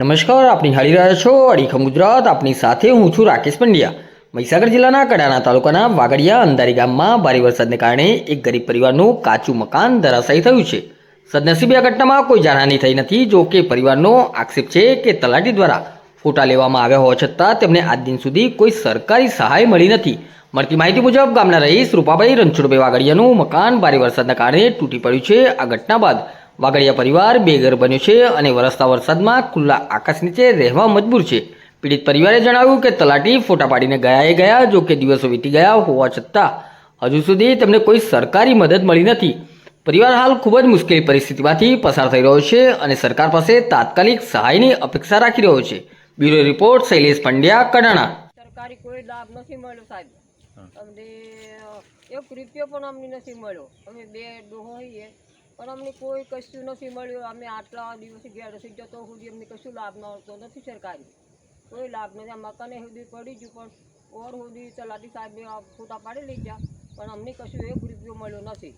નમસ્કાર, આપ નિહાળી રહ્યા છો અડીખમ ગુજરાત. આપની સાથે હું છું રાકેશ પંડ્યા. મહીસાગર જિલ્લાના કડાણા તાલુકાના વાગડિયા અંધારી ગામમાં ભારે વરસાદને કારણે એક ગરીબ પરિવારનું કાચું મકાન ધરાશાયી થયું છે. સદનસીબે આ ઘટનામાં કોઈ જાનહાની થઈ નથી, જો કે પરિવારનો આક્ષેપ છે કે તલાટી દ્વારા ફોટા લેવામાં આવ્યા હોવા છતાં તેમને આજ દિન સુધી કોઈ સરકારી સહાય મળી નથી. મળતી માહિતી મુજબ ગામના રહીશ રૂપાભાઈ રણછોડભાઈ વાગડિયાનું મકાન ભારે વરસાદના કારણે તૂટી પડ્યું છે. આ ઘટના બાદ વાગડિયા પરિવાર બેઘર બન્યો છે અને વરસતા વરસાદમાં ખુલ્લા આકાશ નીચે રહેવા મજબૂર છે. પીડિત પરિવારે જણાવ્યું કે તલાટી ફોટા પાડીને ગયાએ ગયા, જો કે દિવસો વીતી ગયા હોવા છતાં હજુ સુધી તેમને કોઈ સરકારી મદદ મળી નથી. પરિવાર હાલ ખૂબ જ મુશ્કેલ પરિસ્થિતિમાંથી પસાર થઈ રહ્યો છે અને સરકાર પાસે તાત્કાલિક સહાયની અપેક્ષા રાખી રહ્યો છે. Bureau report, Shailesh Pandya, Kadana. સરકારી કોઈ લાભ નથી મળ્યો સાહેબ. અમને એક રૂપિયો પણ અમને નથી મળ્યો. અમે બે ડોહો હોઈએ પણ અમને કોઈ કશું નથી મળ્યું. અમે આટલા દિવસ ઘેર સુધી જતો સુધી અમને કશું લાભ મળતો નથી સરકારી. કોઈ લાભ નથી. મકાને સુધી પડી ગયું, પણ ઓર સુધી તલાટી સાહેબે ફોટા પાડી લઈ ગયા પણ અમને કશું એક રૂપિયો મળ્યો નથી.